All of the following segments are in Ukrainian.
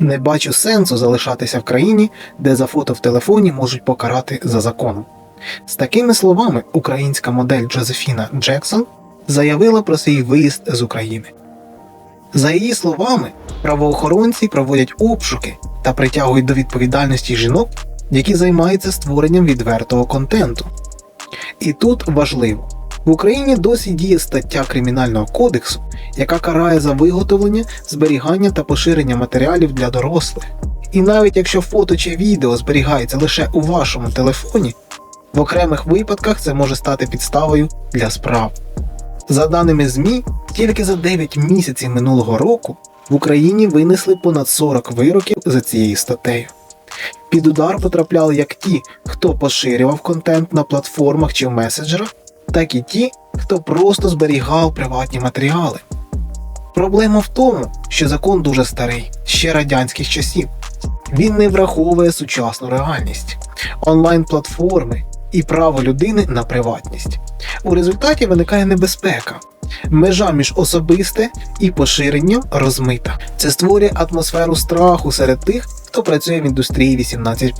Не бачу сенсу залишатися в країні, де за фото в телефоні можуть покарати за законом. З такими словами українська модель Джозефіна Джексон заявила про свій виїзд з України. За її словами, правоохоронці проводять обшуки та притягують до відповідальності жінок, які займаються створенням відвертого контенту. І тут важливо: в Україні досі діє стаття Кримінального кодексу, яка карає за виготовлення, зберігання та поширення матеріалів для дорослих. І навіть якщо фото чи відео зберігається лише у вашому телефоні, в окремих випадках це може стати підставою для справ. За даними ЗМІ, тільки за 9 місяців минулого року в Україні винесли понад 40 вироків за цією статтею. Під удар потрапляли як ті, хто поширював контент на платформах чи в меседжерах, так і ті, хто просто зберігав приватні матеріали. Проблема в тому, що закон дуже старий, ще радянських часів. Він не враховує сучасну реальність, онлайн-платформи і право людини на приватність. У результаті виникає небезпека. Межа між особисте і поширенням розмита. Це створює атмосферу страху серед тих, хто працює в індустрії 18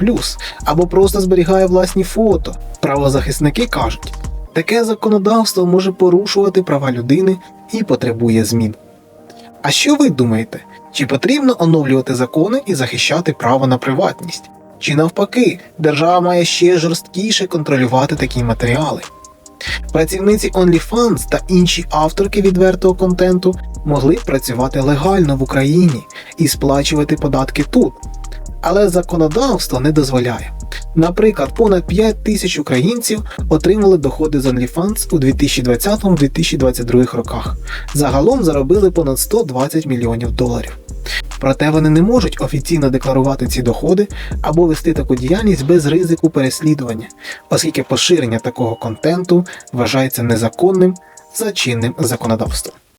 або просто зберігає власні фото. Правозахисники кажуть, таке законодавство може порушувати права людини і потребує змін. А що ви думаєте? Чи потрібно оновлювати закони і захищати право на приватність? Чи навпаки, держава має ще жорсткіше контролювати такі матеріали? Працівниці OnlyFans та інші авторки відвертого контенту могли б працювати легально в Україні і сплачувати податки тут. Але законодавство не дозволяє. Наприклад, понад 5 тисяч українців отримали доходи з OnlyFans у 2020-2022 роках. Загалом заробили понад 120 мільйонів доларів. Проте вони не можуть офіційно декларувати ці доходи або вести таку діяльність без ризику переслідування, оскільки поширення такого контенту вважається незаконним за чинним законодавством.